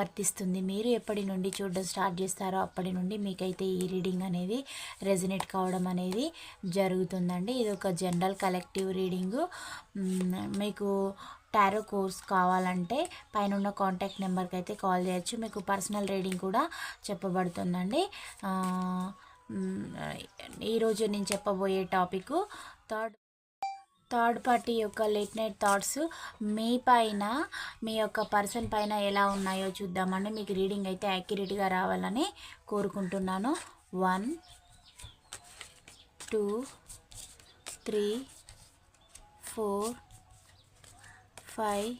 వర్తిస్తుంది. మీరు ఎప్పటి నుండి చూడడం స్టార్ట్ చేస్తారో అప్పటి నుండి మీకైతే ఈ రీడింగ్ అనేది రెజినేట్ కావడం అనేది జరుగుతుందండి. ఇది ఒక జనరల్ కలెక్టివ్ రీడింగు. మీకు టారో కోర్స్ కావాలంటే పైన ఉన్న కాంటాక్ట్ నెంబర్కి అయితే కాల్ చేయొచ్చు. మీకు పర్సనల్ రీడింగ్ కూడా చెప్పబడుతుందండి. ఈరోజు నేను చెప్పబోయే టాపిక్ థర్డ్ థర్డ్ పార్టీ యొక్క లేట్ నైట్ థాట్స్ మీ పైన మీ యొక్క పర్సన్ పైన ఎలా ఉన్నాయో చూద్దామండి. మీకు రీడింగ్ అయితే యాక్యురేట్గా రావాలని కోరుకుంటున్నాను. One two three four five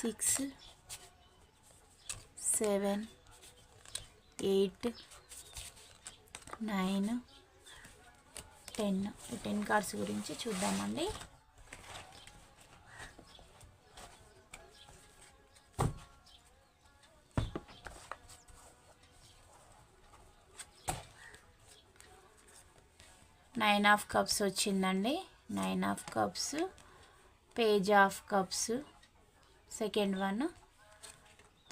six seven eight nine ten ఈ టెన్ కార్డ్స్ గురించి చూద్దామండి. నైన్ ఆఫ్ కప్స్ వచ్చిందండి. Nine of cups page of cups second one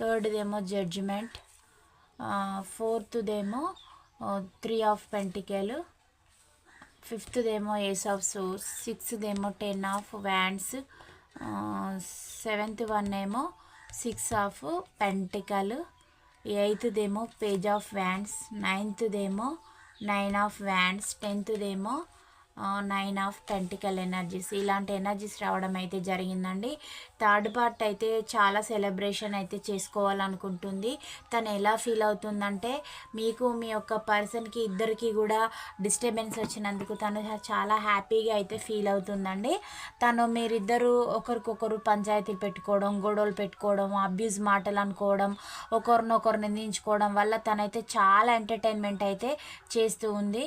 థర్డ్దేమో judgement ఫోర్త్దేమో త్రీ ఆఫ్ పెంటికల్ ఫిఫ్త్దేమో ace of swords సిక్స్త్దేమో ten of wands seventh one ఏమో six of pentacle ఎయిత్దేమో page of wands నైన్త్దేమో nine of wands టెన్త్దేమో nine of pentacle energies ఇలాంటి energies రావడం అయితే జరిగిందండి. థర్డ్ పార్ట్ అయితే చాలా సెలబ్రేషన్ అయితే చేసుకోవాలనుకుంటుంది. తను ఎలా ఫీల్ అవుతుందంటే మీకు మీ యొక్క పర్సన్కి ఇద్దరికి కూడా డిస్టర్బెన్స్ వచ్చినందుకు తను చాలా హ్యాపీగా అయితే ఫీల్ అవుతుందండి. తను మీరిద్దరు ఒకరికొకరు పంచాయతీలు పెట్టుకోవడం గొడవలు పెట్టుకోవడం అబ్యూజ్ మాటలు అనుకోవడం ఒకరినొకరు నిందించుకోవడం వల్ల తనైతే చాలా ఎంటర్టైన్మెంట్ అయితే చేస్తూ ఉంది.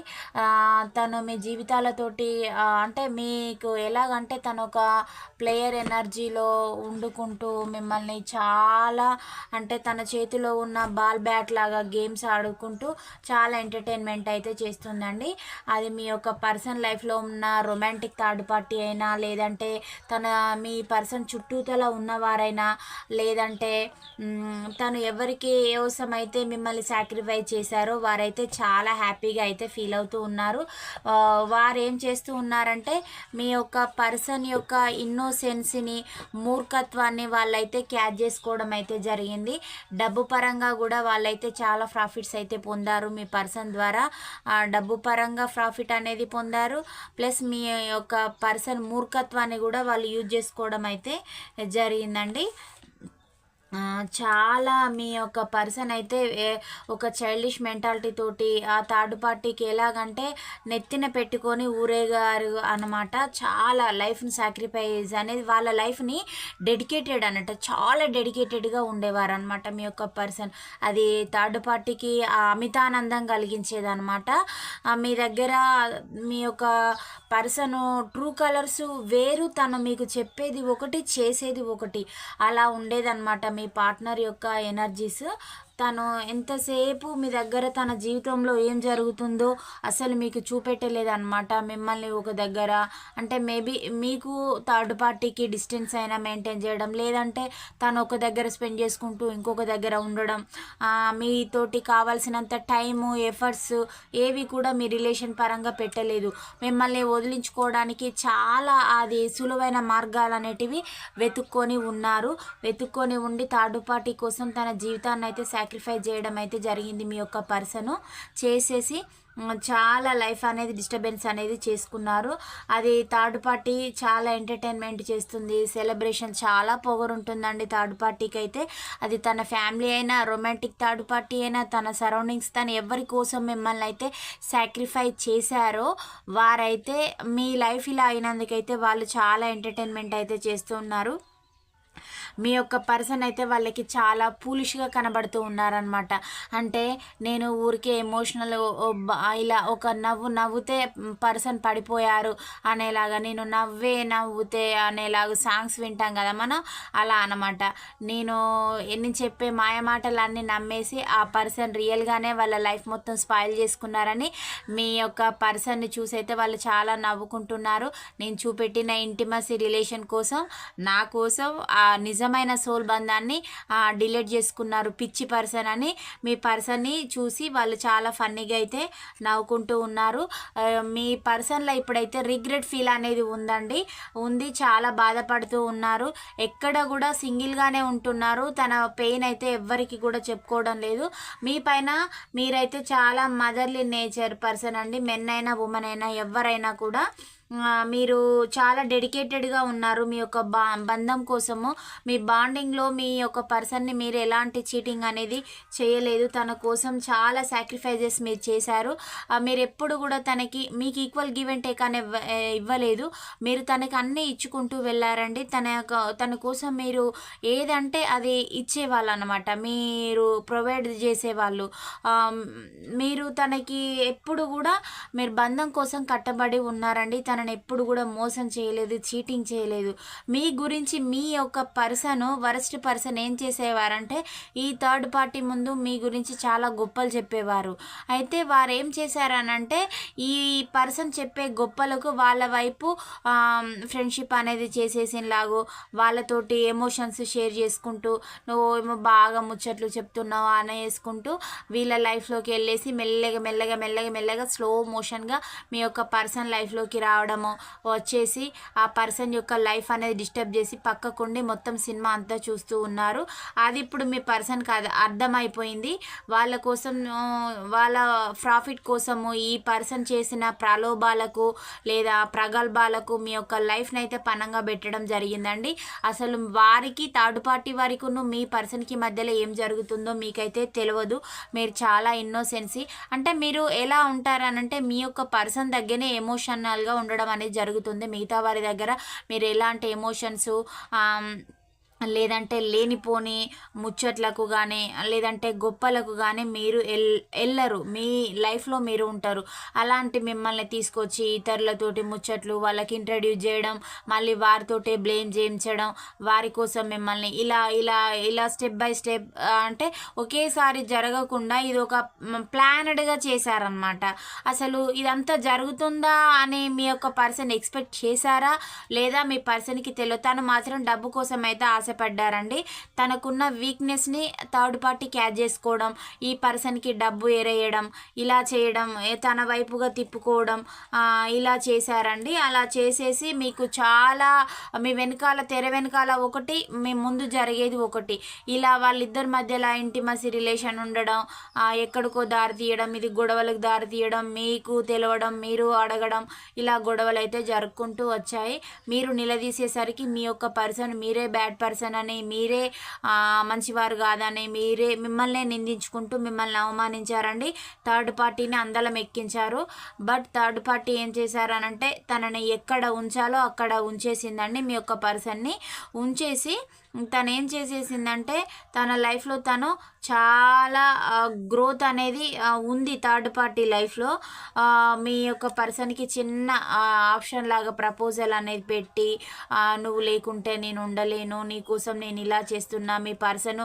తను మీ జీవితాల తోటి అంటే మీకు ఎలాగంటే తను ఒక ప్లేయర్ ఎనర్జీలో ఉండుకుంటూ మిమ్మల్ని చాలా అంటే తన చేతిలో ఉన్న బాల్ బ్యాట్ లాగా గేమ్స్ ఆడుకుంటూ చాలా ఎంటర్టైన్మెంట్ అయితే చేస్తుందండి. అది మీ యొక్క పర్సన్ లైఫ్లో ఉన్న రొమాంటిక్ థర్డ్ పార్టీ అయినా లేదంటే తన మీ పర్సన్ చుట్టూతల ఉన్నవారైనా లేదంటే తను ఎవరికి ఏ అవసరం అయితే మిమ్మల్ని సాక్రిఫైస్ చేశారో వారైతే చాలా హ్యాపీగా అయితే ఫీల్ అవుతూ ఉన్నారు. వారు ఏం చేస్తూ ఉన్నారంటే మీ యొక్క పర్సన్ యొక్క ఇన్నోసెన్స్ని మూర్ఖత్వాన్ని వాళ్ళైతే క్యాచ్ చేసుకోవడం అయితే జరిగింది. డబ్బు పరంగా కూడా వాళ్ళైతే చాలా ప్రాఫిట్స్ అయితే పొందారు మీ పర్సన్ ద్వారా. డబ్బు పరంగా ప్రాఫిట్ అనేది పొందారు. ప్లస్ మీ యొక్క పర్సన్ మూర్ఖత్వాన్ని కూడా వాళ్ళు యూజ్ చేసుకోవడం అయితే జరిగిందండి. చాలా మీ యొక్క పర్సన్ అయితే ఒక చైల్డిష్ మెంటాలిటీ తోటి ఆ థర్డ్ పార్టీకి ఎలాగంటే నెత్తిన పెట్టుకొని ఊరేగారు అన్నమాట. చాలా లైఫ్ని సాక్రిఫైస్ అనేది వాళ్ళ లైఫ్ని డెడికేటెడ్ అనట చాలా డెడికేటెడ్గా ఉండేవారు అనమాట మీ యొక్క పర్సన్. అది థర్డ్ పార్టీకి ఆ అమితానందం కలిగించేదనమాట మీ దగ్గర మీ యొక్క పర్సన్ ట్రూ కలర్స్ వేరు తను మీకు చెప్పేది ఒకటి చేసేది ఒకటి అలా ఉండేదన్నమాట మీ పార్ట్నర్ యొక్క ఎనర్జీస్ తను ఎంతసేపు మీ దగ్గర తన జీవితంలో ఏం జరుగుతుందో అసలు మీకు చూపెట్టలేదన్నమాట. మిమ్మల్ని ఒక దగ్గర అంటే మేబీ మీకు థర్డ్ పార్టీకి డిస్టెన్స్ అయినా మెయింటైన్ చేయడం లేదంటే తను ఒక దగ్గర స్పెండ్ చేసుకుంటూ ఇంకొక దగ్గర ఉండడం మీతోటి కావాల్సినంత టైము ఎఫర్ట్స్ ఏవి కూడా మీ రిలేషన్ పరంగా పెట్టలేదు. మిమ్మల్ని వదిలించుకోవడానికి చాలా అది సులువైన మార్గాలు అనేటివి వెతుక్కొని ఉన్నారు. వెతుక్కొని ఉండి థర్డ్ పార్టీ కోసం తన జీవితాన్ని అయితే సాక్రిఫై చేయడం అయితే జరిగింది మీ యొక్క పర్సను. చేసేసి చాలా లైఫ్ అనేది డిస్టర్బెన్స్ అనేది చేసుకున్నారు. అది థర్డ్ పార్టీ చాలా ఎంటర్టైన్మెంట్ చేస్తుంది. సెలబ్రేషన్ చాలా పొగరుంటుందండి థర్డ్ పార్టీకి అయితే అది తన ఫ్యామిలీ అయినా రొమాంటిక్ థర్డ్ పార్టీ అయినా తన సరౌండింగ్స్ తను ఎవరి కోసం మిమ్మల్ని అయితే సాక్రిఫై చేశారో వారైతే మీ లైఫ్ ఇలా అయినందుకైతే వాళ్ళు చాలా ఎంటర్టైన్మెంట్ అయితే చేస్తున్నారు మీ యొక్క పర్సన్ అయితే వాళ్ళకి చాలా పూలిష్గా కనబడుతూ ఉన్నారనమాట అంటే నేను ఊరికే ఎమోషనల్ ఇలా ఒక నవ్వు నవ్వుతే పర్సన్ పడిపోయారు అనేలాగా నేను నవ్వే నవ్వుతే అనేలాగా సాంగ్స్ వింటాం కదా మనం అలా అనమాట నేను ఎన్ని చెప్పే మాయమాటలన్నీ నమ్మేసి ఆ పర్సన్ రియల్గానే వాళ్ళ లైఫ్ మొత్తం స్పాయిల్ చేసుకున్నారని మీ యొక్క పర్సన్ని చూసైతే వాళ్ళు చాలా నవ్వుకుంటున్నారు. నేను చూపెట్టిన ఇంటిమసీ రిలేషన్ కోసం నా కోసం ఆ నిజం నిజమైన సోల్ బంధాన్ని డిలీట్ చేసుకున్నారు. పిచ్చి పర్సన్ అని మీ పర్సన్ని చూసి వాళ్ళు చాలా ఫన్నీగా అయితే నవ్వుకుంటూ ఉన్నారు. మీ పర్సన్లో ఇప్పుడైతే రిగ్రెట్ ఫీల్ అనేది ఉందండి. ఉంది చాలా బాధపడుతూ ఉన్నారు. ఎక్కడ కూడా సింగిల్గానే ఉంటున్నారు. తన పెయిన్ అయితే ఎవ్వరికి కూడా చెప్పుకోవడం లేదు. మీ పైన మీరైతే చాలా మదర్లీ నేచర్ పర్సన్ అండి. మెన్ అయినా ఉమెన్ అయినా ఎవరైనా కూడా మీరు చాలా డెడికేటెడ్గా ఉన్నారు మీ యొక్క బా బంధం కోసము. మీ బాండింగ్లో మీ యొక్క పర్సన్ని మీరు ఎలాంటి చీటింగ్ అనేది చేయలేదు. తన కోసం చాలా సాక్రిఫైజెస్ మీరు చేశారు. మీరు ఎప్పుడు కూడా తనకి మీకు ఈక్వల్ గివ్ అండ్ టేక్ అనే ఇవ్వ ఇవ్వలేదు. మీరు తనకి అన్నీ ఇచ్చుకుంటూ వెళ్ళారండి. తన యొక్క తన కోసం మీరు ఏదంటే అది ఇచ్చేవాళ్ళు అనమాట మీరు ప్రొవైడ్ చేసేవాళ్ళు. మీరు తనకి ఎప్పుడు కూడా మీరు బంధం కోసం కట్టబడి ఉన్నారండి. తన వాళ్ళని ఎప్పుడు కూడా మోసం చేయలేదు చీటింగ్ చేయలేదు. మీ గురించి మీ యొక్క పర్సన్ వరస్ట్ పర్సన్ ఏం చేసేవారంటే ఈ థర్డ్ పార్టీ ముందు మీ గురించి చాలా గొప్పలు చెప్పేవారు. అయితే వారు ఏం చేశారనంటే ఈ పర్సన్ చెప్పే గొప్పలకు వాళ్ళ వైపు ఫ్రెండ్షిప్ అనేది చేసేసినలాగు వాళ్ళతోటి ఎమోషన్స్ షేర్ చేసుకుంటూ నువ్వు ఏమో బాగా ముచ్చట్లు చెప్తున్నావు అనేసుకుంటూ వీళ్ళ లైఫ్లోకి వెళ్ళేసి మెల్లగా మెల్లగా మెల్లగా మెల్లగా స్లో మోషన్గా మీ యొక్క పర్సన్ లైఫ్లోకి రావడం రావడము వచ్చేసి ఆ పర్సన్ యొక్క లైఫ్ అనేది డిస్టర్బ్ చేసి పక్కకుండి మొత్తం సినిమా అంతా చూస్తూ ఉన్నారు. అది ఇప్పుడు మీ పర్సన్కి అది అర్థమైపోయింది. వాళ్ళ కోసం వాళ్ళ ప్రాఫిట్ కోసము ఈ పర్సన్ చేసిన ప్రలోభాలకు లేదా ప్రగల్భాలకు మీ యొక్క లైఫ్ని అయితే పనంగా పెట్టడం జరిగిందండి. అసలు వారికి థర్డ్ పార్టీ వరకును మీ పర్సన్కి మధ్యలో ఏం జరుగుతుందో మీకైతే తెలియదు మీరు చాలా ఇన్నోసెన్సీ. అంటే మీరు ఎలా ఉంటారనంటే మీ యొక్క పర్సన్ దగ్గరనే ఎమోషనల్గా ఉండడం అనేది జరుగుతుంది. మిగతా వారి దగ్గర మీరు ఎలాంటి ఎమోషన్స్ లేదంటే లేనిపోని ముచ్చట్లకు కానీ లేదంటే గొప్పలకు కానీ మీరు ఎల్ వెళ్ళరు మీ లైఫ్లో మీరు ఉంటారు. అలాంటి మిమ్మల్ని తీసుకొచ్చి ఇతరులతోటి ముచ్చట్లు వాళ్ళకి ఇంట్రడ్యూస్ చేయడం మళ్ళీ వారితోటే బ్లేమ్ చేయించడం వారి కోసం మిమ్మల్ని ఇలా ఇలా ఇలా స్టెప్ బై స్టెప్ అంటే ఒకేసారి జరగకుండా ఇది ఒక ప్లానెడ్గా చేశారనమాట అసలు ఇదంతా జరుగుతుందా అని మీ యొక్క పర్సన్ ఎక్స్పెక్ట్ చేశారా? లేదా మీ పర్సన్కి తెలియదు తను మాత్రం డబ్బు కోసం అయితే ఆశపడ్డారండి. తనకున్న వీక్నెస్ని థర్డ్ పార్టీ క్యాచ్ చేసుకోవడం ఈ పర్సన్కి డబ్బు ఎరేయడం ఇలా చేయడం తన వైపుగా తిప్పుకోవడం ఇలా చేశారండి. అలా చేసేసి మీకు చాలా మీ వెనకాల తెర వెనకాల ఒకటి మీ ముందు జరిగేది ఒకటి. ఇలా వాళ్ళిద్దరి మధ్యలో ఇంటిమసీ రిలేషన్ ఉండడం ఎక్కడికో దారి తీయడం ఇది గొడవలకు దారి తీయడం మీకు తెలవడం మీరు అడగడం ఇలా గొడవలు అయితే జరుపుకుంటూ వచ్చాయి. మీరు నిలదీసేసరికి మీ యొక్క పర్సన్ మీరే బ్యాడ్ పర్సన్ పర్సన్ అని మీరే మంచివారు కాదని మీరే మిమ్మల్ని నిందించుకుంటూ మిమ్మల్ని అవమానించారండి. థర్డ్ పార్టీని అందలం ఎక్కించారు. బట్ థర్డ్ పార్టీ ఏం చేశారనంటే తనని ఎక్కడ ఉంచాలో అక్కడ ఉంచేసిందండి మీ యొక్క పర్సన్ని. ఉంచేసి తను ఏం చేసేసిందంటే తన లైఫ్లో తను చాలా గ్రోత్ అనేది ఉంది థర్డ్ పార్టీ లైఫ్లో. మీ యొక్క పర్సన్కి చిన్న ఆప్షన్ లాగా ప్రపోజల్ అనేది పెట్టి నువ్వు లేకుంటే నేను ఉండలేను నీకోసం నేను ఇలా చేస్తున్నా మీ పర్సన్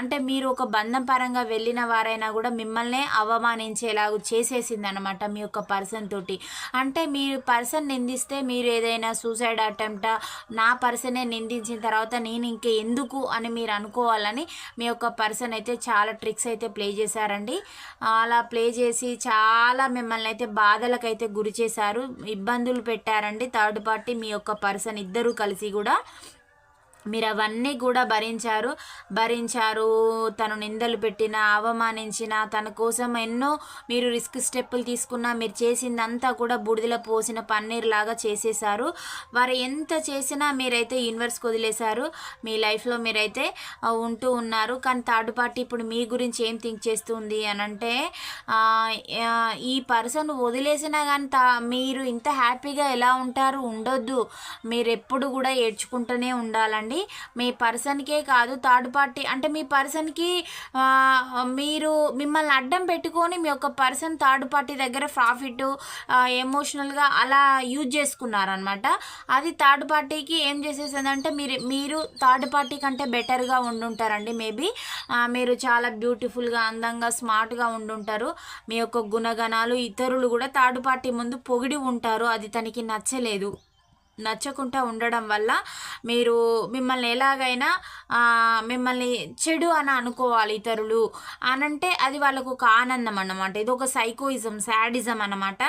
అంటే మీరు ఒక బంధం పరంగా వెళ్ళిన వారైనా కూడా మిమ్మల్ని అవమానించేలాగా చేసేసింది అనమాట మీ యొక్క పర్సన్ తోటి. అంటే మీ పర్సన్ నిందిస్తే మీరు ఏదైనా సూసైడ్ అటెంప్టా నా పర్సనే నిందించిన తర్వాత నేను ఇంక ఎందుకు అని మీరు అనుకోవాలని మీ యొక్క పర్సన్ అయితే చాలా ట్రిక్స్ అయితే ప్లే చేశారండి. అలా ప్లే చేసి చాలా మిమ్మల్ని అయితే బాధలకైతే గురి చేశారు. ఇబ్బందులు పెట్టారండి. థర్డ్ పార్టీ మీ యొక్క పర్సన్ ఇద్దరు కలిసి కూడా మీరు అవన్నీ కూడా భరించారు. భరించారు తను నిందలు పెట్టిన అవమానించిన తన కోసం ఎన్నో మీరు రిస్క్ స్టెప్పులు తీసుకున్నా మీరు చేసిందంతా కూడా బూడిదలో పోసిన పన్నీర్ లాగా చేసేసారు వారు ఎంత చేసినా మీరైతే యూనివర్స్కి వదిలేశారు. మీ లైఫ్లో మీరైతే ఉంటూ ఉన్నారు. కానీ థర్డ్ పార్టీ ఇప్పుడు మీ గురించి ఏం థింక్ చేస్తుంది అని అంటే ఈ పర్సన్ వదిలేసినా కానీ తా మీరు ఇంత హ్యాపీగా ఎలా ఉంటారు? ఉండొద్దు. మీరు ఎప్పుడు కూడా ఏడ్చుకుంటూనే ఉండాలండి. చేసుకోండి మీ పర్సన్కే కాదు థర్డ్ పార్టీ అంటే మీ పర్సన్కి మీరు మిమ్మల్ని అడ్డం పెట్టుకొని మీ యొక్క పర్సన్ థర్డ్ పార్టీ దగ్గర ప్రాఫిట్ ఎమోషనల్గా అలా యూజ్ చేసుకున్నారనమాట అది థర్డ్ పార్టీకి ఏం చేసేసిందంటే మీరు మీరు థర్డ్ పార్టీ కంటే బెటర్గా ఉండుంటారండి మేబీ. మీరు చాలా బ్యూటిఫుల్గా అందంగా స్మార్ట్గా ఉండుంటారు. మీ యొక్క గుణగణాలు ఇతరులు కూడా థర్డ్ పార్టీ ముందు పొగిడి ఉంటారు. అది తనకి నచ్చలేదు. నచ్చకుండా ఉండడం వల్ల మీరు మిమ్మల్ని ఎలాగైనా మిమ్మల్ని చెడు అని అనుకోవాలి ఇతరులు అనంటే అది వాళ్ళకు ఒక ఆనందం అన్నమాట. ఇది ఒక సైకోయిజం శాడిజం అన్నమాట.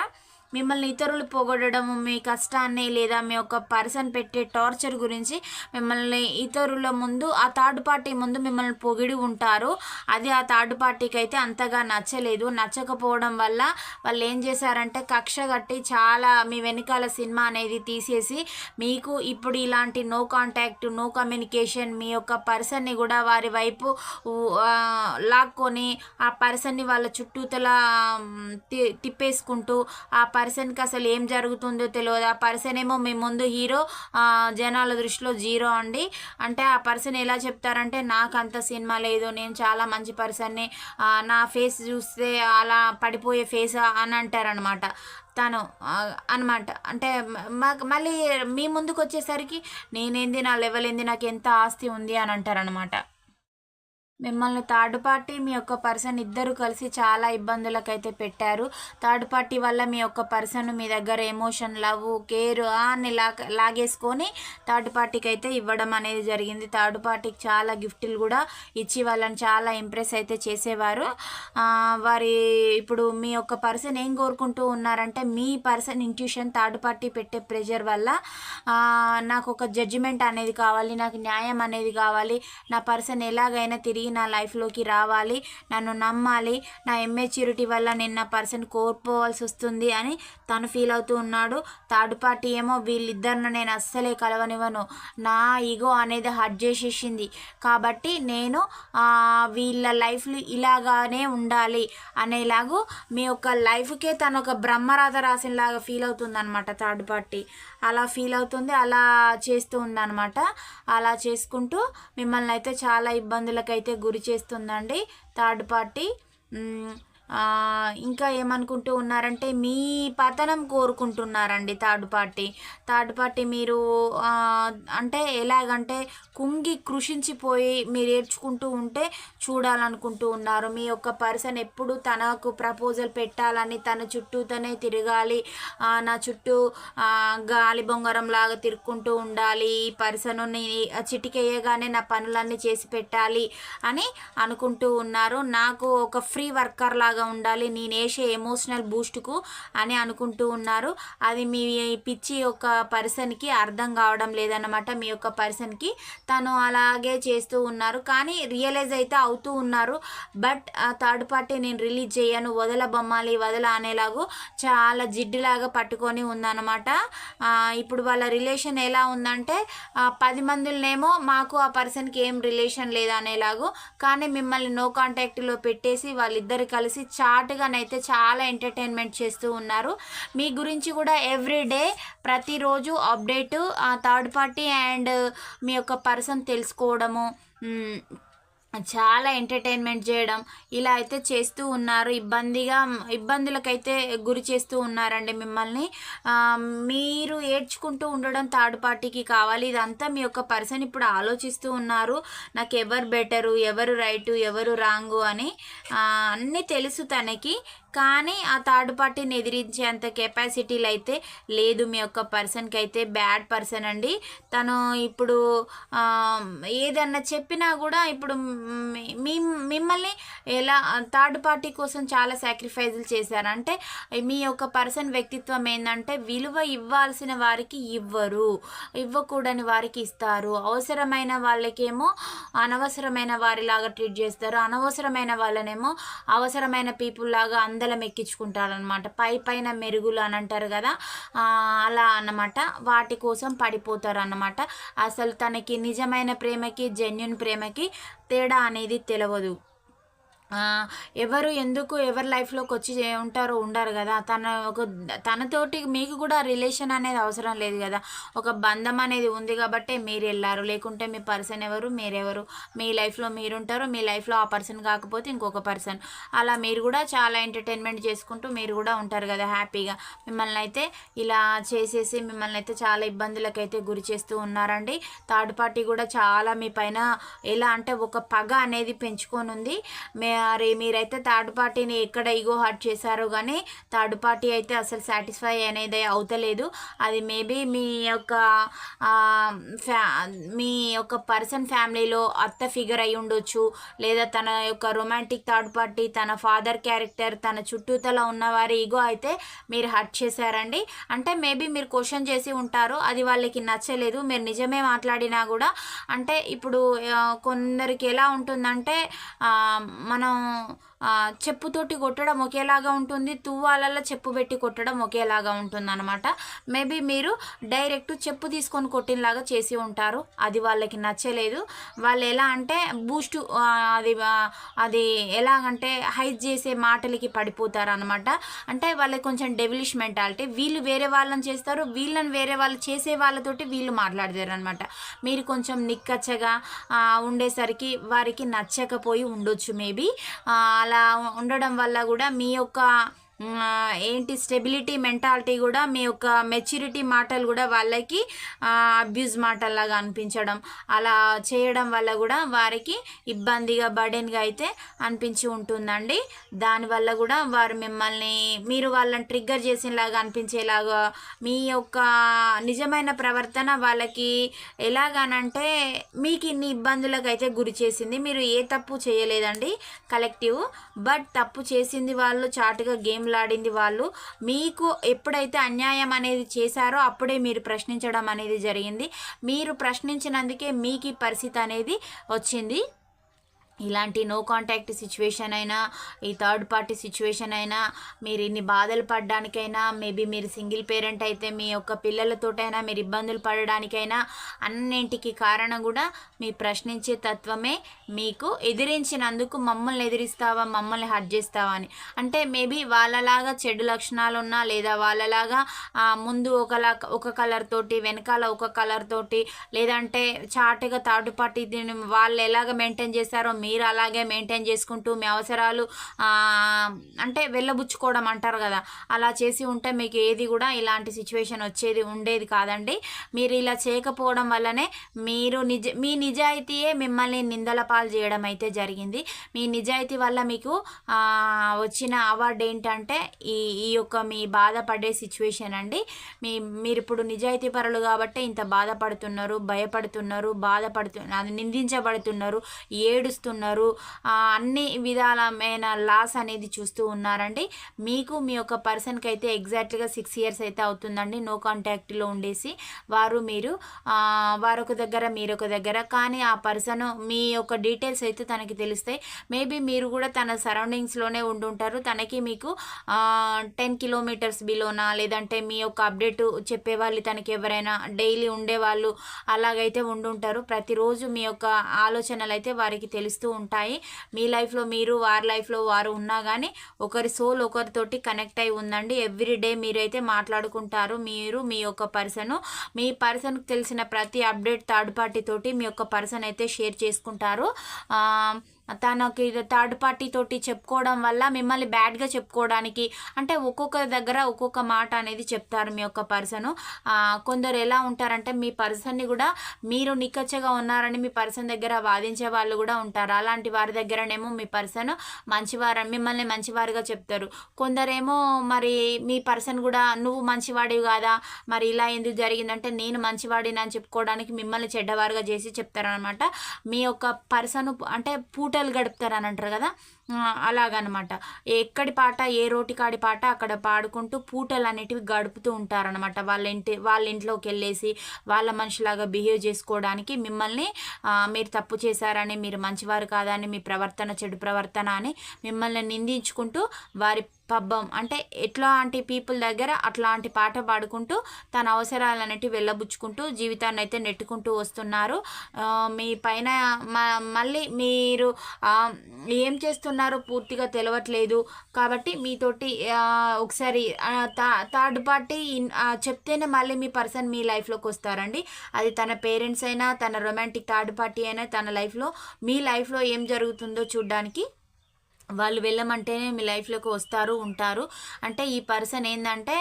మిమ్మల్ని ఇతరులు పొగడడం మీ కష్టాన్ని లేదా మీ యొక్క పర్సన్ పెట్టే టార్చర్ గురించి మిమ్మల్ని ఇతరుల ముందు ఆ థర్డ్ పార్టీ ముందు మిమ్మల్ని పొగిడి ఉంటారు. అది ఆ థర్డ్ పార్టీకి అయితే అంతగా నచ్చలేదు. నచ్చకపోవడం వల్ల వాళ్ళు ఏం చేశారంటే కక్ష కట్టి చాలా మీ వెనకాల సినిమా అనేది తీసేసి మీకు ఇప్పుడు ఇలాంటి నో కాంటాక్ట్ నో కమ్యూనికేషన్ మీ యొక్క పర్సన్ని కూడా వారి వైపు లాక్కొని ఆ పర్సన్ని వాళ్ళ చుట్టూతల తి- తిప్పేసుకుంటూ ఆ పర్సన్కి అసలు ఏం జరుగుతుందో తెలియదు ఆ పర్సన్ ఏమో మీ ముందు హీరో జనాల దృష్టిలో జీరో అండి. అంటే ఆ పర్సన్ ఎలా చెప్తారంటే నాకు అంత సినిమా లేదు నేను చాలా మంచి పర్సన్ని నా ఫేస్ చూస్తే అలా పడిపోయే ఫేస్ అని అంటారనమాట తను అనమాట అంటే మాకు మళ్ళీ మీ ముందుకు వచ్చేసరికి నేనేంది నా లెవెల్ ఏంది నాకు ఎంత ఆస్తి ఉంది అని అంటారనమాట మిమ్మల్ని థర్డ్ పార్టీ మీ యొక్క పర్సన్ ఇద్దరు కలిసి చాలా ఇబ్బందులకైతే పెట్టారు. థర్డ్ పార్టీ వల్ల మీ యొక్క పర్సన్ మీ దగ్గర ఎమోషన్ లవ్ కేర్ అని లా లాగేసుకొని థర్డ్ పార్టీకి అయితే ఇవ్వడం అనేది జరిగింది. థర్డ్ పార్టీకి చాలా గిఫ్ట్లు కూడా ఇచ్చి వాళ్ళని చాలా ఇంప్రెస్ అయితే చేసేవారు. వారి ఇప్పుడు మీ యొక్క పర్సన్ ఏం కోరుకుంటూ ఉన్నారంటే మీ పర్సన్ ఇంట్యూషన్ థర్డ్ పార్టీ పెట్టే ప్రెషర్ వల్ల నాకు ఒక జడ్జిమెంట్ అనేది కావాలి నాకు న్యాయం అనేది కావాలి నా పర్సన్ ఎలాగైనా తిరిగి నా లైఫ్లోకి రావాలి నన్ను నమ్మాలి నా ఎమ్మెచ్యూరిటీ వల్ల నేను నా పర్సన్ కోల్పోవాల్సి వస్తుంది అని తను ఫీల్ అవుతూ ఉన్నాడు. థర్డ్ పార్టీ ఏమో వీళ్ళిద్దరిని నేను అస్సలే కలవనివ్వను. నా ఈగో అనేది హట్ చేసేసింది. కాబట్టి నేను వీళ్ళ లైఫ్లు ఇలాగానే ఉండాలి అనేలాగూ మీ యొక్క లైఫ్కే తను ఒక బ్రహ్మరాధ రాసినలాగా ఫీల్ అవుతుంది అనమాట థర్డ్ పార్టీ అలా ఫీల్ అవుతుంది అలా చేస్తూ ఉందన్నమాట. అలా చేసుకుంటూ మిమ్మల్ని అయితే చాలా ఇబ్బందులకైతే గురి చేస్తుందండి. Third party. ఇంకా ఏమనుకుంటూ ఉన్నారంటే మీ పతనం కోరుకుంటున్నారండి థర్డ్ పార్టీ. థర్డ్ పార్టీ మీరు అంటే ఎలాగంటే కుంగి కృషించిపోయి మీరు ఏడ్చుకుంటూ ఉంటే చూడాలనుకుంటూ ఉన్నారు. మీ యొక్క పర్సన్ ఎప్పుడు తనకు ప్రపోజల్ పెట్టాలని తన చుట్టూతోనే తిరగాలి నా చుట్టూ గాలి బొంగరం లాగా తిరుక్కుంటూ ఉండాలి ఈ పర్సన్ చిటికేయగానే నా పనులన్నీ చేసి పెట్టాలి అని అనుకుంటూ ఉన్నారు. నాకు ఒక ఫ్రీ వర్కర్ లాగా ఉండాలి నేను వేసే ఎమోషనల్ బూస్ట్కు అని అనుకుంటూ ఉన్నారు. అది మీ పిచ్చి యొక్క పర్సన్కి అర్థం కావడం లేదన్నమాట. మీ యొక్క పర్సన్కి తను అలాగే చేస్తూ ఉన్నారు. కానీ రియలైజ్ అయితే అవుతూ ఉన్నారు. బట్ ఆ థర్డ్ పార్టీ నేను రిలీజ్ చేయను. వదల బొమ్మాలి వదల అనేలాగు చాలా జిడ్డులాగా పట్టుకొని ఉందన్నమాట. ఇప్పుడు వాళ్ళ రిలేషన్ ఎలా ఉందంటే పది మందులనేమో మాకు ఆ పర్సన్కి ఏం రిలేషన్ లేదు అనేలాగు కానీ మిమ్మల్ని నో కాంటాక్ట్లో పెట్టేసి వాళ్ళిద్దరు కలిసి చాటుగానైతే చాలా ఎంటర్టైన్మెంట్ చేస్తూ ఉన్నారు. మీ గురించి కూడా ఎవ్రీడే ప్రతిరోజు అప్డేటు ఆ థర్డ్ పార్టీ అండ్ మీ యొక్క పర్సన్ తెలుసుకోవడము చాలా ఎంటర్టైన్మెంట్ చేయడం ఇలా అయితే చేస్తూ ఉన్నారు. ఇబ్బందిగా ఇబ్బందులకైతే గురి చేస్తూ ఉన్నారండి మిమ్మల్ని. మీరు ఏడ్చుకుంటూ ఉండడం థర్డ్ పార్టీకి కావాలి. ఇదంతా మీ యొక్క పర్సన్ ఇప్పుడు ఆలోచిస్తూ ఉన్నారు. నాకు ఎవరు బెటరు ఎవరు రైటు ఎవరు రాంగు అని అన్నీ తెలుసు తనకి. కానీ ఆ థర్డ్ పార్టీని ఎదిరించేంత కెపాసిటీలు అయితే లేదు మీ యొక్క పర్సన్కి అయితే బ్యాడ్ పర్సన్ అండి. తను ఇప్పుడు ఏదన్నా చెప్పినా కూడా ఇప్పుడు మీ- మిమ్మల్ని ఎలా థర్డ్ పార్టీ కోసం చాలా సాక్రిఫైజులు చేశారు. అంటే మీ యొక్క పర్సన్ వ్యక్తిత్వం ఏంటంటే విలువ ఇవ్వాల్సిన వారికి ఇవ్వరు. ఇవ్వకూడని వారికి ఇస్తారు. అవసరమైన వాళ్ళకేమో అనవసరమైన వారిలాగా ట్రీట్ చేస్తారు. అనవసరమైన వాళ్ళనేమో అవసరమైన పీపుల్ లాగా అందలం ఎక్కించుకుంటారనమాట పై పైన మెరుగులు అని అంటారు కదా అలా అన్నమాట. వాటి కోసం పడిపోతారు అన్నమాట అసలు తనకి నిజమైన ప్రేమకి జెన్యున్ ప్రేమకి తేడా అనేది తెలియదు ఎవరు ఎందుకు ఎవరి లైఫ్లోకి వచ్చి ఉంటారో ఉండరు కదా. తన ఒక తనతోటి మీకు కూడా రిలేషన్ అనేది అవసరం లేదు కదా. ఒక బంధం అనేది ఉంది కాబట్టి మీరు వెళ్ళారు. లేకుంటే మీ పర్సన్ ఎవరు మీరెవరు? మీ లైఫ్లో మీరుంటారు మీ లైఫ్లో ఆ పర్సన్ కాకపోతే ఇంకొక పర్సన్ అలా మీరు కూడా చాలా ఎంటర్టైన్మెంట్ చేసుకుంటూ మీరు కూడా ఉంటారు కదా హ్యాపీగా. మిమ్మల్ని అయితే ఇలా చేసేసి మిమ్మల్ని అయితే చాలా ఇబ్బందులకైతే గురి చేస్తూ ఉన్నారండి. థర్డ్ పార్టీ కూడా చాలా మీ పైన ఎలా అంటే ఒక పగ అనేది పెంచుకొని ఉంది మే మరి మీరైతే థర్డ్ పార్టీని ఎక్కడ ఈగో హర్ట్ చేశారో కానీ థర్డ్ పార్టీ అయితే అసలు సాటిస్ఫై అనేది అవుతలేదు. అది మేబీ మీ యొక్క ఫ్యా మీ యొక్క పర్సన్ ఫ్యామిలీలో అత్త ఫిగర్ అయి ఉండొచ్చు. లేదా తన యొక్క రొమాంటిక్ థర్డ్ పార్టీ తన ఫాదర్ క్యారెక్టర్ తన చుట్టూతల ఉన్నవారి ఈగో అయితే మీరు హర్ట్ చేశారండి. అంటే మేబీ మీరు క్వశ్చన్ చేసి ఉంటారు అది వాళ్ళకి నచ్చలేదు. మీరు నిజమే మాట్లాడినా కూడా అంటే ఇప్పుడు కొందరికి ఎలా ఉంటుందంటే మనం మనం చెప్పుతోటి కొట్టడం ఒకేలాగా ఉంటుంది. తువ్వాలలో చెప్పు పెట్టి కొట్టడం ఒకేలాగా ఉంటుంది అనమాట మేబీ మీరు డైరెక్ట్ చెప్పు తీసుకొని కొట్టినలాగా చేసి ఉంటారు. అది వాళ్ళకి నచ్చలేదు. వాళ్ళు ఎలా అంటే బూస్ట్ అది అది ఎలాగంటే హైజ్ చేసే మాటలకి పడిపోతారు అనమాట అంటే వాళ్ళకి కొంచెం డెవిలిష్ మెంటాలిటీ వీళ్ళు వేరే వాళ్ళని చేస్తారు. వీళ్ళని వేరే వాళ్ళు చేసే వాళ్ళతోటి వీళ్ళు మాట్లాడతారు అనమాట మీరు కొంచెం నిక్కచ్చగా ఉండేసరికి వారికి నచ్చకపోయి ఉండొచ్చు మేబీ అలా ఉండడం వల్ల కూడా మీ యొక్క ఏంటి స్టెబిలిటీ మెంటాలిటీ కూడా మీ యొక్క మెచ్యూరిటీ మాటలు కూడా వాళ్ళకి అబ్యూజ్ మాటల్లాగా అనిపించడం. అలా చేయడం వల్ల కూడా వారికి ఇబ్బందిగా బర్డెన్గా అయితే అనిపించి ఉంటుందండి. దానివల్ల కూడా వారు మిమ్మల్ని మీరు వాళ్ళని ట్రిగ్గర్ చేసేలాగా అనిపించేలాగా మీ యొక్క నిజమైన ప్రవర్తన వాళ్ళకి ఎలాగానంటే మీకు ఇన్ని ఇబ్బందులకు అయితే గురి చేసింది. మీరు ఏ తప్పు చేయలేదండి కలెక్టివ్ బట్ తప్పు చేసింది వాళ్ళు చాటుగా గేమ్లు మాట్లాడింది వాళ్ళు. మీకు ఎప్పుడైతే అన్యాయం అనేది చేశారో అప్పుడే మీరు ప్రశ్నించడం అనేది జరిగింది. మీరు ప్రశ్నించినందుకే మీకు ఈ పరిస్థితి అనేది వచ్చింది. ఇలాంటి నో కాంటాక్ట్ సిచ్యువేషన్ అయినా ఈ థర్డ్ పార్టీ సిచ్యువేషన్ అయినా మీరు ఇన్ని బాధలు పడడానికైనా మేబీ మీరు సింగిల్ పేరెంట్ అయితే మీ యొక్క పిల్లలతోటైనా మీరు ఇబ్బందులు పడడానికైనా అన్నింటికి కారణం కూడా మీ ప్రశ్నించే తత్వమే మీకు ఎదిరించినందుకు మమ్మల్ని ఎదిరిస్తావా మమ్మల్ని హర్ట్ చేస్తావా అని. అంటే మేబీ వాళ్ళలాగా చెడు లక్షణాలు ఉన్నా లేదా వాళ్ళలాగా ముందు ఒకలా ఒక కలర్ తోటి వెనకాల ఒక కలర్ తోటి లేదంటే చాటుగా థర్డ్ పార్టీ దీన్ని వాళ్ళు ఎలాగ మెయింటైన్ చేస్తారో మీ మీరు అలాగే మెయింటైన్ చేసుకుంటూ మీ అవసరాలు అంటే వెళ్ళబుచ్చుకోవడం అంటారు కదా. అలా చేసి ఉంటే మీకు ఏది కూడా ఇలాంటి సిచ్యువేషన్ వచ్చేది ఉండేది కాదండి. మీరు ఇలా చేయకపోవడం వల్లనే మీరు నిజ మీ నిజాయితీయే మిమ్మల్ని నిందల పాలు చేయడం అయితే జరిగింది. మీ నిజాయితీ వల్ల మీకు వచ్చిన అవార్డు ఏంటంటే ఈ ఈ యొక్క మీ బాధపడే సిచ్యువేషన్ అండి. మీ మీరు ఇప్పుడు నిజాయితీ పరులు కాబట్టి ఇంత బాధపడుతున్నారు భయపడుతున్నారు బాధపడుతున్నారు నిందించబడుతున్నారు ఏడుస్తున్నారు. ఉన్నారు. అన్ని విధాలమైన లాస్ అనేది చూస్తూ ఉన్నారండి. మీకు మీ యొక్క పర్సన్కి అయితే ఎగ్జాక్ట్గా సిక్స్ ఇయర్స్ అయితే అవుతుందండి. నో కాంటాక్ట్లో ఉండేసి వారు మీరు వారొక దగ్గర మీరొక దగ్గర. కానీ ఆ పర్సన్ మీ యొక్క డీటెయిల్స్ అయితే తనకి తెలుస్తాయి మేబీ మీరు కూడా తన సరౌండింగ్స్లోనే ఉండుంటారు. తనకి మీకు టెన్ కిలోమీటర్స్ బిలోనా? లేదంటే మీ యొక్క అప్డేట్ చెప్పేవాళ్ళు తనకి ఎవరైనా డైలీ ఉండేవాళ్ళు అలాగైతే ఉండుంటారు. ప్రతిరోజు మీ యొక్క ఆలోచనలు అయితే వారికి తెలుస్తూ ఉంటాయి. మీ లైఫ్లో మీరు వారి లైఫ్లో వారు ఉన్నా కానీ ఒకరి సోల్ ఒకరితోటి కనెక్ట్ అయి ఉందండి. ఎవ్రీ డే మీరైతే మాట్లాడుకుంటారు. మీరు మీ యొక్క పర్సన్ మీ పర్సన్కి తెలిసిన ప్రతి అప్డేట్ థర్డ్ పార్టీ తోటి మీ యొక్క పర్సన్ అయితే షేర్ చేసుకుంటారు. ఆ, తనకి థర్డ్ పార్టీ తోటి చెప్పుకోవడం వల్ల మిమ్మల్ని బ్యాడ్గా చెప్పుకోవడానికి అంటే ఒక్కొక్క దగ్గర ఒక్కొక్క మాట అనేది చెప్తారు మీ యొక్క పర్సన్. కొందరు ఎలా ఉంటారంటే మీ పర్సన్ని కూడా మీరు నిక్కచ్చగా ఉన్నారని మీ పర్సన్ దగ్గర వాదించే వాళ్ళు కూడా ఉంటారు. అలాంటి వారి దగ్గరనేమో మీ పర్సన్ మంచివారు మిమ్మల్ని మంచివారుగా చెప్తారు. కొందరేమో మరి మీ పర్సన్ కూడా నువ్వు మంచివాడివి కాదా? మరి ఇలా ఎందుకు జరిగిందంటే నేను మంచివాడిని అని చెప్పుకోవడానికి మిమ్మల్ని చెడ్డవారుగా చేసి చెప్తారనమాట మీ యొక్క పర్సన్ అంటే పూట పూటలు అని అంటారు కదా. అలాగనమాట. ఎక్కడి పాట ఏ రోటి కాడి పాట అక్కడ పాడుకుంటూ పూటలు అనేటివి గడుపుతూ ఉంటారనమాట. వాళ్ళ ఇంటి వాళ్ళ ఇంట్లోకి వెళ్ళేసి వాళ్ళ మనిషిలాగా బిహేవ్ చేసుకోవడానికి మిమ్మల్ని మీరు తప్పు చేశారని మీరు మంచివారు కాదని మీ ప్రవర్తన చెడు ప్రవర్తన అని మిమ్మల్ని నిందించుకుంటూ వారి పబ్బం అంటే ఎట్లాంటి పీపుల్ దగ్గర అట్లాంటి పాట పాడుకుంటూ తన అవసరాలన్నిటి వెళ్ళబుచ్చుకుంటూ జీవితాన్ని అయితే నెట్టుకుంటూ వస్తున్నారు. మీ పైన మ- మళ్ళీ మీరు ఏం చేస్తున్నారు? పూర్తిగా తెలియట్లేదు కాబట్టి మీతోటి ఒకసారి థర్డ్ పార్టీ చెప్తేనే మళ్ళీ మీ పర్సన్ మీ లైఫ్లోకి వస్తారండి. అది తన పేరెంట్స్ అయినా తన రొమాంటిక్ థర్డ్ పార్టీ అయినా తన లైఫ్లో మీ లైఫ్లో ఏం జరుగుతుందో చూడడానికి వాళ్ళు వెళ్ళమంటేనే మీ లైఫ్లోకి వస్తారు ఉంటారు. అంటే ఈ పర్సన్ ఏంటంటే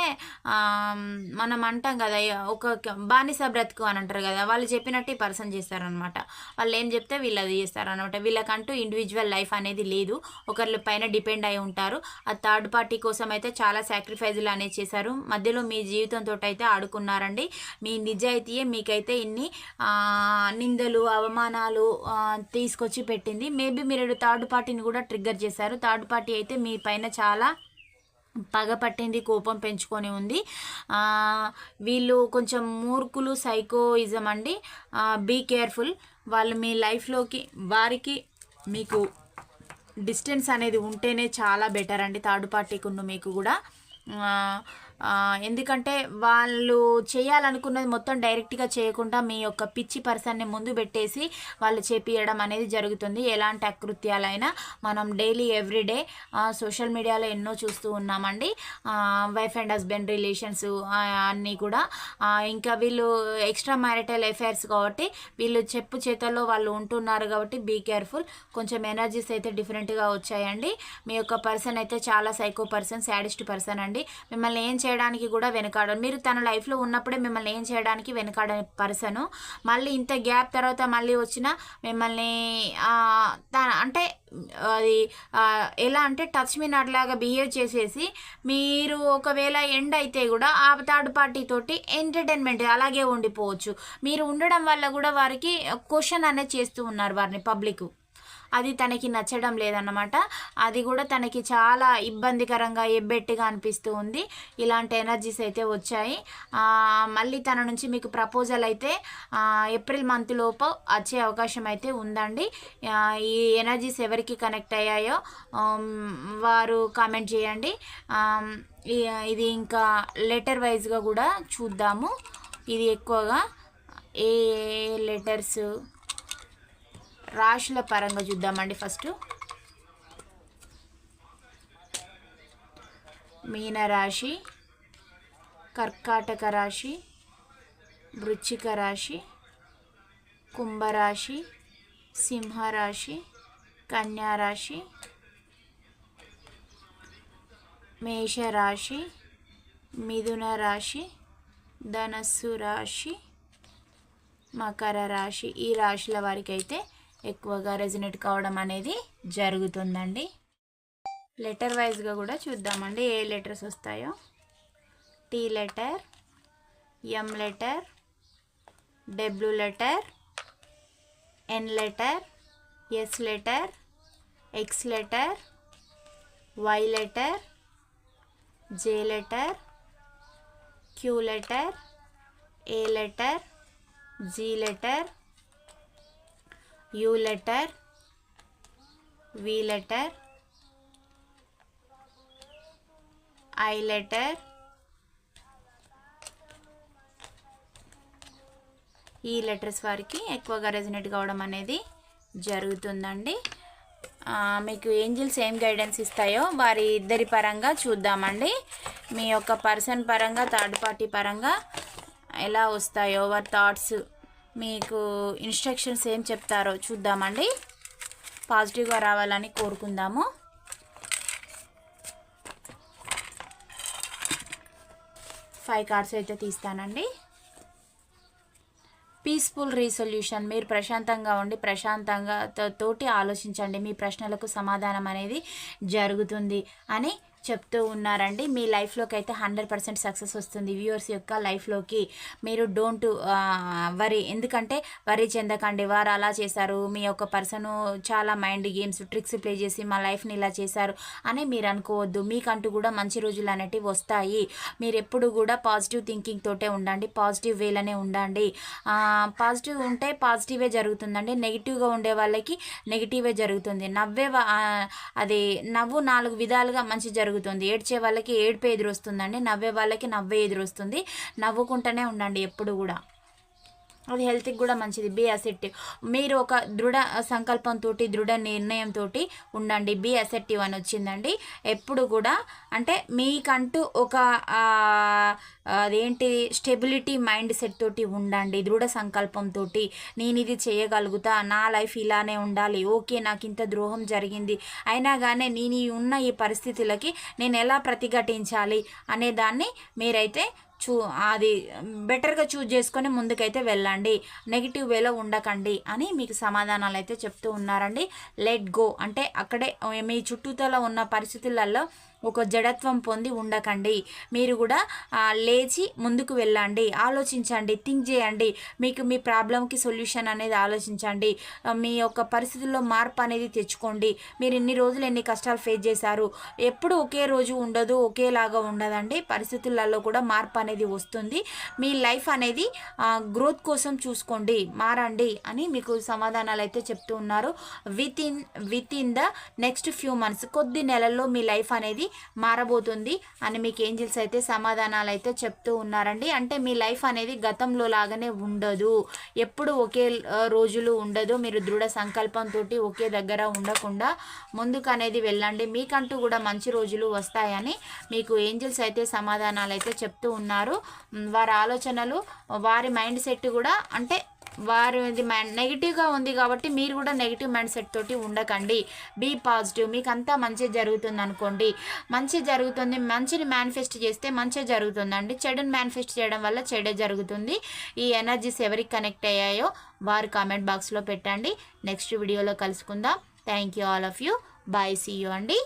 మనం అంటాం కదా ఒక బానిస బ్రతుకు అని అంటారు కదా వాళ్ళు చెప్పినట్టు ఈ పర్సన్ చేస్తారనమాట వాళ్ళు ఏం చెప్తే వీళ్ళు అది చేస్తారనమాట వీళ్ళకంటూ ఇండివిజువల్ లైఫ్ అనేది లేదు. ఒకరి పైన డిపెండ్ అయి ఉంటారు. ఆ థర్డ్ పార్టీ కోసం అయితే చాలా సాక్రిఫైజులు అనేది చేశారు. మధ్యలో మీ జీవితంతో అయితే ఆడుకున్నారండి. మీ నిజాయితీయే మీకైతే ఇన్ని నిందలు అవమానాలు తీసుకొచ్చి పెట్టింది. మేబీ మీరు థర్డ్ పార్టీని కూడా ట్రిగ్గర్ చేశారు. థర్డ్ పార్టీ అయితే మీ పైన చాలా పగ పట్టింది కోపం పెంచుకొని ఉంది. వీళ్ళు కొంచెం మూర్ఖులు సైకోయిజం అండి. Be careful. వాళ్ళు మీ లైఫ్లోకి వారికి మీకు డిస్టెన్స్ అనేది ఉంటేనే చాలా బెటర్ అండి. థర్డ్ పార్టీకున్న మీకు కూడా. ఎందుకంటే వాళ్ళు చేయాలనుకున్నది మొత్తం డైరెక్ట్గా చేయకుండా మీ యొక్క పిచ్చి పర్సన్ని ముందు పెట్టేసి వాళ్ళు చేపియడం అనేది జరుగుతుంది. ఎలాంటి అకృత్యాలైనా మనం డైలీ ఎవ్రీడే సోషల్ మీడియాలో ఎన్నో చూస్తూ ఉన్నామండి. వైఫ్ అండ్ హస్బెండ్ రిలేషన్స్ అన్నీ కూడా. ఇంకా వీళ్ళు ఎక్స్ట్రా మ్యారిటల్ అఫైర్స్ కాబట్టి వీళ్ళు చెప్పు చేతల్లో వాళ్ళు ఉంటున్నారు కాబట్టి బీ కేర్ఫుల్ కొంచెం ఎనర్జీస్ అయితే డిఫరెంట్గా వచ్చాయండి. మీ యొక్క పర్సన్ అయితే చాలా సైకో పర్సన్ సాడిస్ట్ పర్సన్ అండి. మిమ్మల్ని ఏం చేయడానికి కూడా వెనకాడరు. మీరు తన లైఫ్లో ఉన్నప్పుడే మిమ్మల్ని ఏం చేయడానికి వెనకాడని పర్సను. మళ్ళీ ఇంత గ్యాప్ తర్వాత మళ్ళీ వచ్చిన మిమ్మల్ని త- అంటే అది ఎలా అంటే టచ్ మీ నాట్ లాగా బిహేవ్ చేసేసి మీరు ఒకవేళ ఎండ్ అయితే కూడా ఆ థర్డ్ పార్టీ తోటి ఎంటర్టైన్మెంట్ అలాగే ఉండిపోవచ్చు. మీరు ఉండడం వల్ల కూడా వారికి క్వశ్చన్ అనేది చేస్తూ ఉన్నారు వారిని పబ్లిక్. అది తనకి నచ్చడం లేదన్నమాట. అది కూడా తనకి చాలా ఇబ్బందికరంగా ఎబ్బెట్టిగా అనిపిస్తూ ఉంది. ఇలాంటి ఎనర్జీస్ అయితే వచ్చాయి. మళ్ళీ తన నుంచి మీకు ప్రపోజల్ అయితే ఏప్రిల్ మంత్ లోపు వచ్చే అవకాశం అయితే ఉందండి. ఈ ఎనర్జీస్ ఎవరికి కనెక్ట్ అయ్యాయో వారు కామెంట్ చేయండి. ఇది ఇంకా లెటర్ వైజ్గా కూడా చూద్దాము. ఇది ఎక్కువగా ఏ లెటర్స్ రాశుల పరంగా చూద్దామండి ఫస్ట్. మీనరాశి కర్కాటక రాశి వృచ్చిక రాశి కుంభరాశి సింహరాశి కన్యారాశి మేషరాశి మిథున రాశి ధనస్సు రాశి మకర రాశి ఈ రాశుల వారికి అయితే ఎక్కువగా రెజినేట్ కావడం అనేది జరుగుతుందండి. లెటర్ వైజ్గా కూడా చూద్దామండి ఏ లెటర్స్ వస్తాయో. T letter M letter W letter N letter S letter X letter Y letter J letter Q letter A letter G letter U letter V letter I letter E letters వారికి ఎక్కువగా resonate కావడం అనేది జరుగుతుందండి. మీకు Angeles ఏం guidance ఇస్తాయో వారి ఇద్దరి పరంగా చూద్దామండి. మీ యొక్క పర్సన్ పరంగా థర్డ్ పార్టీ పరంగా ఎలా వస్తాయో వారి థాట్స్ మీకు ఇన్స్ట్రక్షన్స్ ఏం చెప్తారో చూద్దామండి. పాజిటివ్గా రావాలని కోరుకుందాము. ఫైవ్ కార్డ్స్ అయితే తీస్తానండి. పీస్ఫుల్ రీసొల్యూషన్ మీరు ప్రశాంతంగా ఉండి ప్రశాంతంగా తోటి ఆలోచించండి. మీ ప్రశ్నలకు సమాధానం అనేది జరుగుతుంది అని చెప్తూ ఉన్నారండి. మీ లైఫ్లోకి అయితే హండ్రెడ్ పర్సెంట్ సక్సెస్ వస్తుంది. వ్యూవర్స్ యొక్క లైఫ్లోకి మీరు డోంట్ వరి. ఎందుకంటే వరి చెందకండి. వారు అలా చేశారు. మీ యొక్క పర్సన్ చాలా మైండ్ గేమ్స్ ట్రిక్స్ ప్లే చేసి మా లైఫ్ని ఇలా చేశారు అని మీరు అనుకోవద్దు. మీకంటూ కూడా మంచి రోజులు అనేటివి వస్తాయి. మీరు ఎప్పుడు కూడా పాజిటివ్ థింకింగ్ తోటే ఉండండి. పాజిటివ్ వేలోనే ఉండండి. పాజిటివ్ ఉంటే పాజిటివే జరుగుతుందండి. నెగిటివ్గా ఉండే వాళ్ళకి నెగిటివే జరుగుతుంది. నవ్వే అది నవ్వు నాలుగు విధాలుగా మంచి జరుగుతుంది. జరుగుతుంది. ఏడ్చే వాళ్ళకి ఏడ్పే ఎదురు వస్తుందండి నవ్వే వాళ్ళకి నవ్వే ఎదురు వస్తుంది నవ్వుకుంటూనే ఉండండి ఎప్పుడు కూడా. అది హెల్త్కి కూడా మంచిది. బి అసెప్టివ్ మీరు ఒక దృఢ సంకల్పంతో దృఢ నిర్ణయంతో ఉండండి. బి అసెప్టివ్ అని వచ్చిందండి. ఎప్పుడు కూడా అంటే మీకంటూ ఒక అదేంటి స్టెబిలిటీ మైండ్ సెట్ తోటి ఉండండి. దృఢ సంకల్పంతో నేను ఇది చేయగలుగుతా నా లైఫ్ ఇలానే ఉండాలి ఓకే నాకు ఇంత ద్రోహం జరిగింది. అయినా కానీ నేను ఈ ఉన్న ఈ పరిస్థితులకి నేను ఎలా ప్రతిఘటించాలి అనేదాన్ని మీరైతే చూ అది బెటర్గా చూజ్ చేసుకొని ముందుకైతే వెళ్ళండి. నెగిటివ్ వేలో ఉండకండి అని మీకు సమాధానాలు అయితే చెప్తూ ఉన్నారండి. లెట్ గో అంటే అక్కడే మీ చుట్టూతల ఉన్న పరిస్థితులలో ఒక జడత్వం పొంది ఉండకండి. మీరు కూడా లేచి ముందుకు వెళ్ళండి. ఆలోచించండి. థింక్ చేయండి. మీకు మీ ప్రాబ్లంకి సొల్యూషన్ అనేది ఆలోచించండి. మీ యొక్క పరిస్థితుల్లో మార్పు అనేది తెచ్చుకోండి. మీరు ఎన్ని రోజులు ఎన్ని కష్టాలు ఫేస్ చేశారు? ఎప్పుడు ఒకే రోజు ఉండదు ఒకేలాగా ఉండదండి. పరిస్థితులలో కూడా మార్పు అనేది వస్తుంది. మీ లైఫ్ అనేది గ్రోత్ కోసం చూసుకోండి. మారండి అని మీకు సమాధానాలు అయితే చెప్తూ ఉన్నారు. Within within the next few months. కొద్ది నెలల్లో మీ లైఫ్ అనేది మారబోతుంది అని మీకు ఏంజిల్స్ అయితే సమాధానాలు అయితే చెప్తూ ఉన్నారండి. అంటే మీ లైఫ్ అనేది గతంలో లాగానే ఉండదు. ఎప్పుడు ఒకే రోజులు ఉండదు. మీరు దృఢ సంకల్పంతో ఒకే దగ్గర ఉండకుండా ముందుకు అనేది వెళ్ళండి. మీకంటూ కూడా మంచి రోజులు వస్తాయని మీకు ఏంజిల్స్ అయితే సమాధానాలు అయితే చెప్తూ ఉన్నారు. వారి ఆలోచనలు వారి మైండ్ సెట్ కూడా అంటే వారి నెగిటివ్గా ఉంది కాబట్టి మీరు కూడా నెగిటివ్ మైండ్ సెట్ తోటి ఉండకండి. బీ పాజిటివ్ మీకు అంతా మంచి జరుగుతుంది అనుకోండి మంచి జరుగుతుంది. మంచిని మేనిఫెస్ట్ చేస్తే మంచి జరుగుతుందండి. చెడుని మేనిఫెస్ట్ చేయడం వల్ల చెడే జరుగుతుంది. ఈ ఎనర్జీస్ ఎవరికి కనెక్ట్ అయ్యాయో వారు కామెంట్ బాక్స్లో పెట్టండి. నెక్స్ట్ వీడియోలో కలుసుకుందాం. Thank you all of you bye see you అండి.